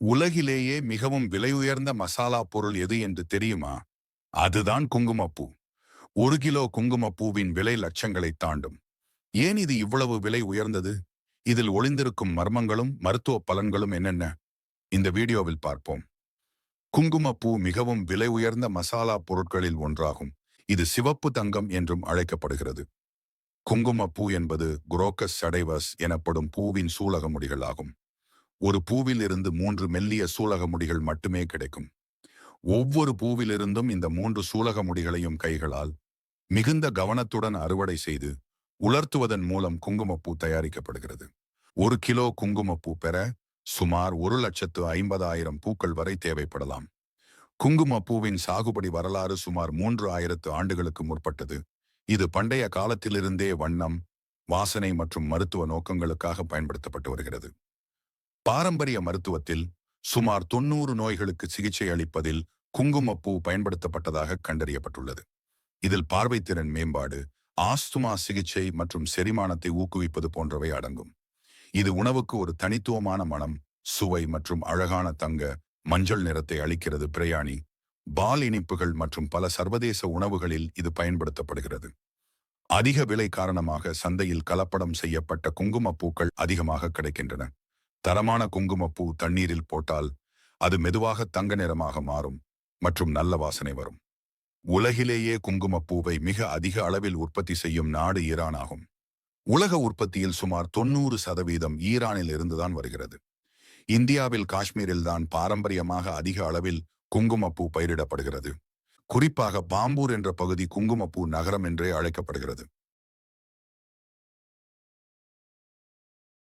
உலகிலேயே மிகவும் விலை உயர்ந்த மசாலா பொருள் எது என்று தெரியுமா? அதுதான் குங்குமப்பூ. ஒரு கிலோ குங்குமப்பூவின் விலை லட்சங்களை தாண்டும். ஏன் இது இவ்வளவு விலை உயர்ந்தது? இதில் ஒளிந்திருக்கும் மர்மங்களும் மருத்துவ பலன்களும் என்னென்ன? இந்த வீடியோவில் பார்ப்போம். குங்குமப்பூ மிகவும் விலை உயர்ந்த மசாலா பொருட்களில் ஒன்றாகும். இது சிவப்பு தங்கம் என்றும் அழைக்கப்படுகிறது. குங்குமப்பூ என்பது குரோக்கஸ் சடைவஸ் எனப்படும் பூவின் சூலக ஆகும் ஒரு பூவில் இருந்து மூன்று மெல்லிய சூலக முடிகள் மட்டுமே கிடைக்கும். ஒவ்வொரு பூவிலிருந்தும் இந்த மூன்று சூலக முடிகளையும் கைகளால் மிகுந்த கவனத்துடன் அறுவடை செய்து உலர்த்துவதன் மூலம் குங்குமப்பூ தயாரிக்கப்படுகிறது. ஒரு கிலோ குங்குமப்பூ பெற சுமார் ஒரு லட்சத்து ஐம்பதாயிரம் பூக்கள் வரை தேவைப்படலாம். குங்குமப்பூவின் சாகுபடி வரலாறு சுமார் மூன்று ஆயிரத்து ஆண்டுகளுக்கு முற்பட்டது. இது பண்டைய காலத்திலிருந்தே வண்ணம் வாசனை மற்றும் மருத்துவ நோக்கங்களுக்காக பயன்படுத்தப்பட்டு வருகிறது. பாரம்பரிய மருத்துவத்தில் சுமார் தொன்னூறு நோய்களுக்கு சிகிச்சை அளிப்பதில் குங்குமப்பூ பயன்படுத்தப்பட்டதாக கண்டறியப்பட்டுள்ளது. இதில் பார்வைத்திறன் மேம்பாடு ஆஸ்துமா சிகிச்சை மற்றும் செரிமானத்தை ஊக்குவிப்பது போன்றவை அடங்கும். இது உணவுக்கு ஒரு தனித்துவமான மனம் சுவை மற்றும் அழகான தங்க மஞ்சள் நிறத்தை அளிக்கிறது பிரயாணி. பால் இனிப்புகள் மற்றும் பல சர்வதேச உணவுகளில் இது பயன்படுத்தப்படுகிறது. அதிக விலை காரணமாக சந்தையில் கலப்படம் செய்யப்பட்ட குங்குமப்பூக்கள் அதிகமாக கிடைக்கின்றன. தரமான குங்குமப்பூ தண்ணீரில் போட்டால் அது மெதுவாக தங்க நிறமாக மாறும் மற்றும் நல்ல வாசனை வரும். உலகிலேயே குங்குமப்பூவை மிக அதிக அளவில் உற்பத்தி செய்யும் நாடு ஈரான் ஆகும் உலக உற்பத்தியில் சுமார் தொண்ணூறு சதவீதம் ஈரானில் இருந்துதான் வருகிறது. இந்தியாவில் காஷ்மீரில் தான் பாரம்பரியமாக அதிக அளவில் குங்குமப்பூ பயிரிடப்படுகிறது. குறிப்பாக பாம்பூர் என்ற பகுதி குங்குமப்பூ நகரம் என்றே அழைக்கப்படுகிறது.